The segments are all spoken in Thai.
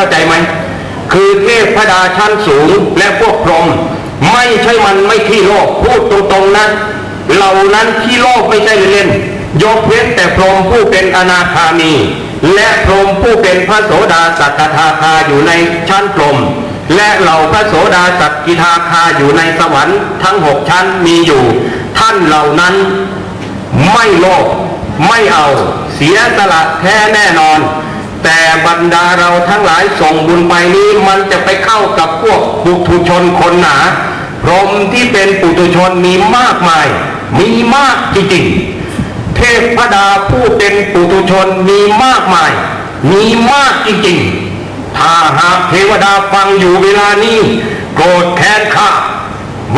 เข้าใจไหมคือเทพพดาชั้นสูงและพวกพรหมไม่ใช่มันไม่ขี้โลกพูดตรงๆนะเหล่านั้นขี้โลกไม่ใช่เล่นยกเว้นแต่พรหมผู้เป็นอนาคามี และพรหมผู้เป็นพระโสดาสักทาคาอยู่ในชั้นพรหมและเหล่าพระโสดาสักกิทาคาอยู่ในสวรรค์ทั้งหกชั้นมีอยู่ ท่านเหล่านั้นไม่โลภไม่เอา เสียสละแท้แน่นอน แต่บรรดาเราทั้งหลายส่งบุญไปนี้มันจะไปเข้ากับพวกปุถุชนคนหนา พรมที่เป็นปุถุชนมีมากมาย มีมากจริงๆ เทพดาผู้เป็นปุถุชนมีมากมาย มีมากจริงๆ ถ้าหากเทวดาฟังอยู่เวลานี้ โกรธแค้นข้า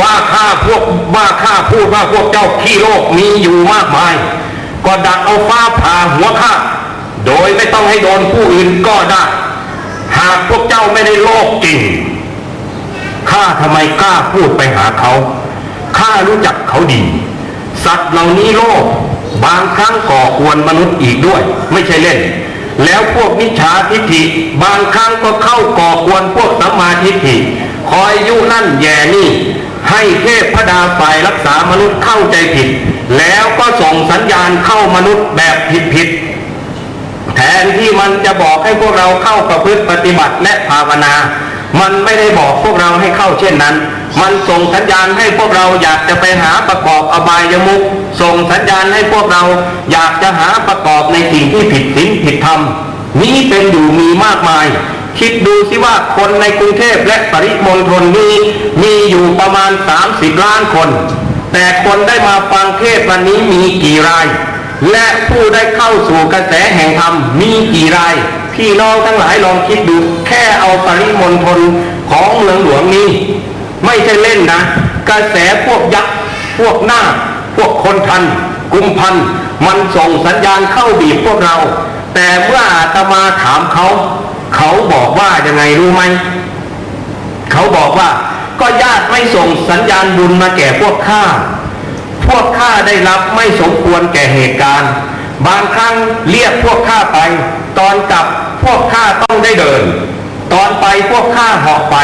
ว่าข้าพวกว่าข้าพูดว่าพวกเจ้าขี้โลกมีอยู่มากมาย ก็ดักเอาฟ้าผ่าหัวข้า โดยไม่ต้องให้โดนผู้อื่นก็ได้ หากพวกเจ้าไม่ได้โลกจริง ข้าทำไมกล้าพูดไปหาเขา ข้ารู้จักเขาดี สัตว์เหล่านี้โลภบางครั้งก่อกวนมนุษย์อีกด้วย ไม่ใช่เล่น แล้วพวกมิจฉาทิฏฐิบางครั้งก็เข้าก่อกวนพวกสัมมาทิฏฐิ คอยยุนั่นแย่นี่ ให้เทพพระดาฝ่ายรักษามนุษย์เข้าใจผิด แล้วก็ส่งสัญญาณเข้ามนุษย์แบบผิดๆแท นที่มันจะบอกให้พวกเราเข้าประพฤติปฏิบัติและภาวนา มันไม่ได้บอกพวกเราให้เข้าเช่นนั้น มันส่งสัญญาณให้พวกเราอยากจะไปหาประกอบอบายมุขส่งสัญญาณให้พวกเราอยากจะหาประกอบในสิ่งที่ผิดศีลผิดธรรมนี้เป็นอยู่มีมากมาย คิดดูสิว่าคนในกรุงเทพและปริมณฑลนี้มีอยู่ประมาณ 30 ล้านคน แต่คนได้มาฟังเทศน์วันนี้มีกี่ราย และผู้ได้เข้าสู่กระแสแห่งธรรมมีกี่ราย พี่น้องทั้งหลายลองคิดดู แค่เอาปริมณฑลของเมืองหลวงนี้ ไม่ใช่เล่นนะ กระแสพวกยักษ์พวกหน้า พวกคนทัน กุมพัน มันส่งสัญญาณเข้าบีบพวกเรา แต่เมื่ออาตมาถามเขา เขาบอกว่ายังไงรู้ไหม เขาบอกว่าก็ญาติไม่ส่งสัญญาณบุญมาแก่พวกข้า พวกข้าได้รับไม่สมควรแก่เหตุการณ์ บางครั้งเรียกพวกข้าไป ตอนกลับพวกข้าต้องได้เดิน ตอนไปพวกข้าหาะไป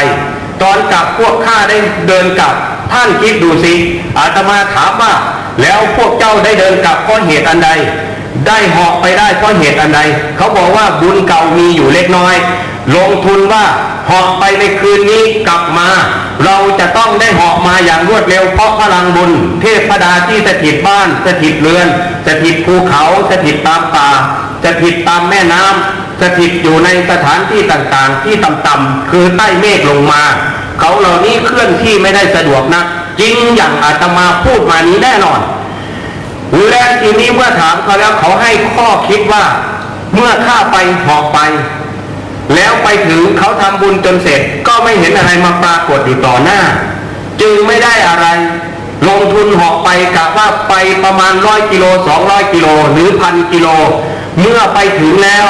ตอนกลับพวกข้าได้เดินกลับ ท่านคิดดูสิอาตมาถามว่าแล้วพวกเจ้าได้เดินกลับเพราะเหตุอันใด ได้หาะไปได้เพราะเหตุอันใด เขาบอกว่าบุญเก่ามีอยู่เล็กน้อย ลงทุนว่าเหาะไปในคืนนี้กลับมา เราจะต้องได้เหาะมาอย่างรวดเร็วเพราะพลังบุญ เทพพดาที่สถิตบ้านสถิตเรือนสถิตภูเขาสถิตตามป่าสถิตตามแม่น้ำสถิตอยู่ในสถานที่ต่างๆ ที่ต่ำๆคือใต้เมฆลงมา เขาเหล่านี้เคลื่อนที่ไม่ได้สะดวกนักจริงอย่างอาตมาพูดมานี้แน่นอนและทีนี้เมื่อถามเขาแล้วเขาให้ข้อคิดว่า เมื่อข้าไปหาะไป แล้วไปถึงเขาทำบุญจนเสร็จ ก็ไม่เห็นอะไรมาปรากฏอยู่ต่อหน้า จึงไม่ได้อะไร ลงทุนหาะไปกะว่าไปประมาณร้อยกิโลสองร้อยกิโลหรือพันกิโล เมื่อไปถึงแล้ว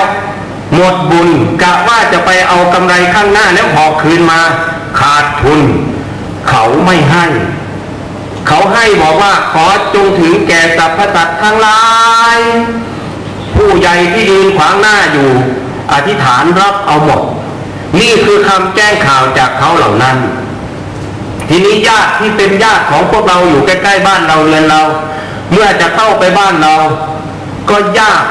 หมดบุญกะว่าจะไปเอากำไรข้างหน้าแล้วหอกคืนมา ขาดทุน เขาไม่ให้เขาให้บอกว่าขอจงถึงแก่สรรพสัตว์ทั้งหลาย ผู้ใหญ่ที่ยืนขวางหน้าอยู่ อธิษฐานรับเอาหมด นี่คือคำแจ้งข่าวจากเขาเหล่านั้น ทีนี้ญาติที่เป็นญาติของพวกเราอยู่ใกล้ๆบ้านเราเรือนเรา เมื่อจะเข้าไปบ้านเรา ก็ยาก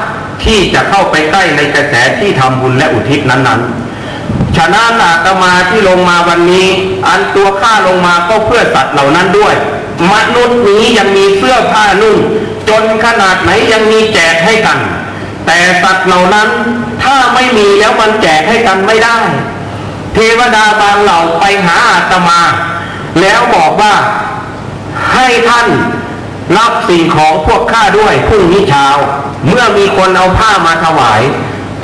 ที่จะเข้าไปใกล้ในกระแสที่ทำบุญและอุทิศนั้นๆ ฉะนั้นอาตมาที่ลงมาวันนี้ อันตัวข้าลงมาก็เพื่อสัตว์เหล่านั้นด้วย มนุษย์นี้ยังมีเสื้อผ้านุ่งจนขนาดไหนยังมีแจกให้กัน แต่สัตว์เหล่านั้น ถ้าไม่มีแล้วมันแจกให้กันไม่ได้ เทวดาบางเหล่าไปหาอาตมา แล้วบอกว่าให้ท่านรับสิ่งของพวกข้าด้วยพรุ่งนี้เช้า เมื่อมีคนเอาผ้ามาถวาย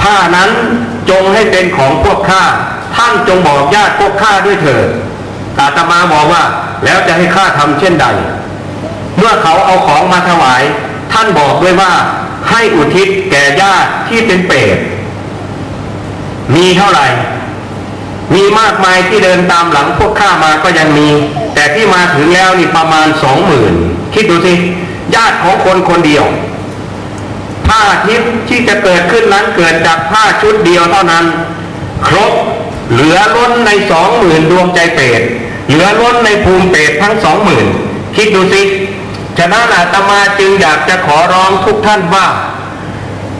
ผ้านั้นจงให้เป็นของพวกข้าท่านจงบอกญาติพวกข้าด้วยเถิดอาตมาบอกว่า แล้วจะให้ข้าทำเช่นใด เมื่อเขาเอาของมาถวาย ท่านบอกด้วยว่าให้อุทิศแก่ญาติที่เป็นเปรต มีเท่าไหร่ มีมากมายที่เดินตามหลังพวกข้ามาก็ยังมี แต่ที่มาถึงแล้วนี่ประมาณสองหมื่นคิดดูสิญาติของคนคนเดียวผ้าทิพย์ที่จะเกิดขึ้นนั้นเกิดจากผ้าชุดเดียวเท่านั้น ครบเหลือล้นในสองหมื่นดวงใจเปรตเหลือล้นในภูมิเปรตทั้งสองหมื่นคิดดูสิฉะนั้นอาตมาจึงอยากจะขอร้องทุกท่านว่า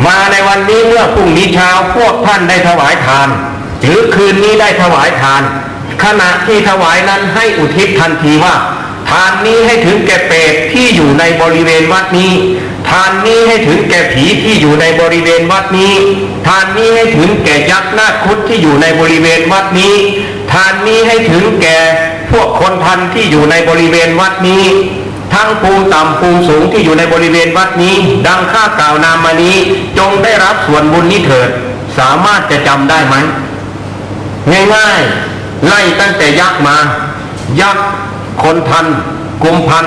มาในวันนี้เมื่อพรุ่งนี้เช้าพวกท่านได้ถวายทาน หรือคืนนี้ได้ถวายทาน ขณะที่ถวายนั้นให้อุทิศทันทีว่า ทานนี้ให้ถึงแก่เปรตที่อยู่ในบริเวณวัดนี้ ทานนี้ให้ถึงแก่ผีที่อยู่ในบริเวณวัดนี้ ทานนี้ให้ถึงแก่ยักษ์นาคคุดที่อยู่ในบริเวณวัดนี้ ทานนี้ให้ถึงแก่พวกคนทันที่อยู่ในบริเวณวัดนี้ ทั้งภูมิต่ำภูมิสูงที่อยู่ในบริเวณวัดนี้ ดังข้ากล่าวนามมานี้ จงได้รับส่วนบุญนี้เถิด สามารถจะจำได้ไหมง่ายๆ ไล่ตั้งแต่ยักษ์มา ยักษ์คนทันกุมพัน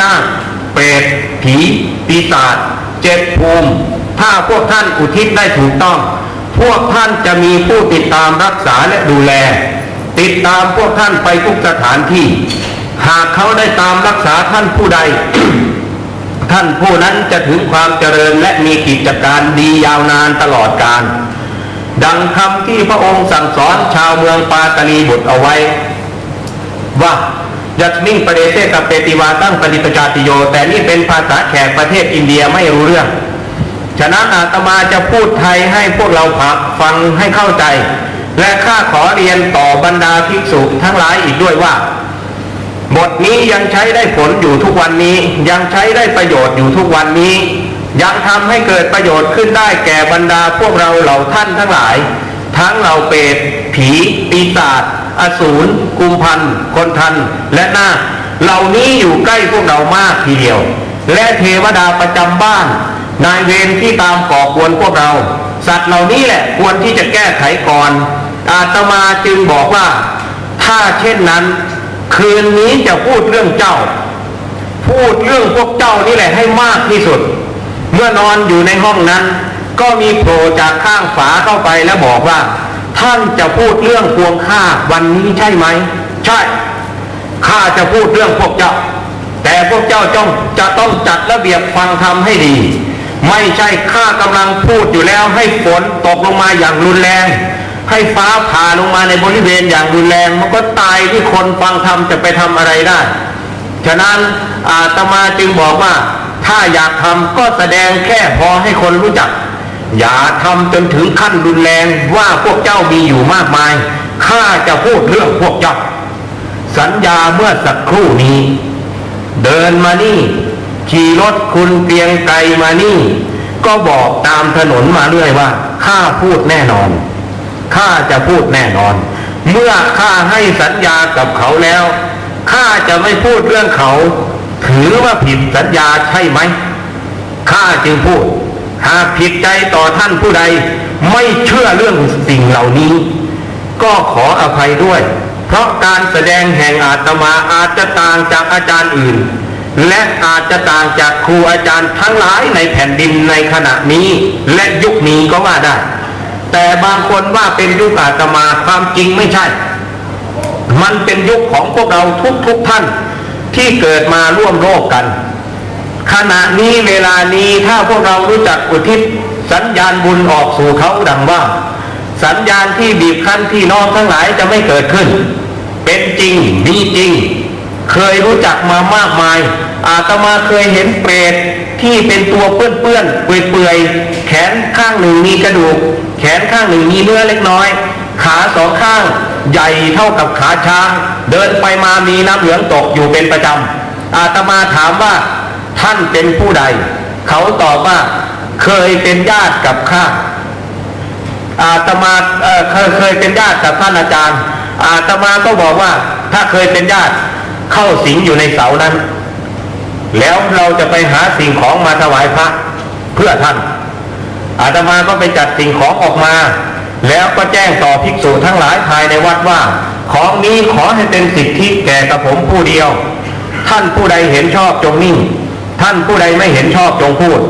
นาคเปรตผีปีศาจเจ็ดภูมิ ถ้าพวกท่านอุทิศได้ถูกต้อง พวกท่านจะมีผู้ติดตามรักษาและดูแล ติดตามพวกท่านไปทุกสถานที่ หากเขาได้ตามรักษาท่านผู้ใด ท่านผู้นั้นจะถึงความเจริญและมีกิจการดียาวนานตลอดกาลดังคำที่พระองค์สั่งสอนชาวเมืองปาตาลีบุตรเอาไว้ ว่ายัตมิงประเดเตกับเปติวาตั้งปฏิปจาติโย แต่นี่เป็นภาษาแขกประเทศอินเดียไม่รู้เรื่อง ฉะนั้นอาตมาจะพูดไทยให้พวกเราฟังให้เข้าใจ และข้าขอเรียนต่อบรรดาภิกษุทั้งหลายอีกด้วยว่า บทนี้ยังใช้ได้ผลอยู่ทุกวันนี้ ยังใช้ได้ประโยชน์อยู่ทุกวันนี้ ยังทำให้เกิดประโยชน์ขึ้นได้แก่บรรดาพวกเราเหล่าท่านทั้งหลาย ทั้งเหล่าเปรตผีปีศาจอสูรกุมพันคนทันและนาเหล่านี้อยู่ใกล้พวกเรามากทีเดียว และเทวดาประจำบ้าน นายเวรที่ตามก่อกวนพวกเรา สัตว์เหล่านี้แหละควรที่จะแก้ไขก่อน อาตมาจึงบอกว่า ถ้าเช่นนั้น คืนนี้จะพูดเรื่องเจ้า พูดเรื่องพวกเจ้านี่แหละให้มากที่สุด เมื่อนอนอยู่ในห้องนั้น ก็มีโผล่จากข้างฝาเข้าไปแล้วบอกว่า ท่านจะพูดเรื่องพวงข้าวันนี้ใช่ไหม ใช่ข้าจะพูดเรื่องพวกเจ้า แต่พวกเจ้าจ้องจะต้องจัดระเบียบฟังธรรมให้ดี ไม่ใช่ข้ากำลังพูดอยู่แล้วให้ฝนตกลงมาอย่างรุนแรง ให้ฟ้าผ่าลงมาในบริเวณอย่างรุนแรงมันก็ตายที่คนฟังธรรมจะไปทำอะไรได้ ฉะนั้นอาตมาจึงบอกว่า ถ้าอยากทำก็แสดงแค่พอให้คนรู้จัก อย่าทำจนถึงขั้นรุนแรงว่าพวกเจ้ามีอยู่มากมายข้าจะพูดเรื่องพวกเจ้า สัญญาเมื่อสักครู่นี้ เดินมานี่ ขี่รถคุณเกรียงไกรมานี่ ก็บอกตามถนนมาเรื่อยว่าข้าพูดแน่นอน ข้าจะพูดแน่นอน เมื่อข้าให้สัญญากับเขาแล้วข้าจะไม่พูดเรื่องเขา ถือว่าผิดสัญญาใช่ไหมข้าจึงพูด หากผิดใจต่อท่านผู้ใด ไม่เชื่อเรื่องสิ่งเหล่านี้ ก็ขออภัยด้วย เพราะการแสดงแห่งอาตมาอาจจะต่างจากอาจารย์อื่น และอาจจะต่างจากครูอาจารย์ทั้งหลายในแผ่นดินในขณะนี้ และยุคนี้ก็ว่าได้ แต่บางคนว่าเป็นยุคอาตมาความจริงไม่ใช่ มันเป็นยุคของพวกเราทุกๆทท่านที่เกิดมาร่วมโลกกัน ขณะนี้เวลานี้ถ้าพวกเรารู้จักอุทิศสัญญาณบุญออกสู่เขาดังว่า สัญญาณที่บีบคั้นพี่น้องทั้งหลายจะไม่เกิดขึ้น เป็นจริงมีจริง เคยรู้จักมามากมาย อาตมาเคยเห็นเปรต ที่เป็นตัวเปื้อนๆเปื่อยๆแขนข้างหนึ่งมีกระดูก แขนข้างหนึ่งมีเนื้อเล็กน้อย ขาสองข้างใหญ่เท่ากับขาช้าง เดินไปมามีน้ำเหลืองตกอยู่เป็นประจำอาตมาถามว่าท่านเป็นผู้ใด เขาตอบว่าเคยเป็นญาติกับข้าอาตมาเเคยเคยเป็นญาติกับท่านอาจารย์ อาตมาก็บอกว่าถ้าเคยเป็นญาติเข้าสิงอยู่ในเสานั้น แล้วเราจะไปหาสิ่งของมาถวายพระเพื่อท่าน อาตมาก็ไปจัดสิ่งของออกมา แล้วก็แจ้งต่อภิกษุทั้งหลายภายในวัดว่า ของนี้ขอให้เป็นสิทธิแก่กระผมผู้เดียว ท่านผู้ใดเห็นชอบจงนิ่ง ท่านผู้ใดไม่เห็นชอบจงพูด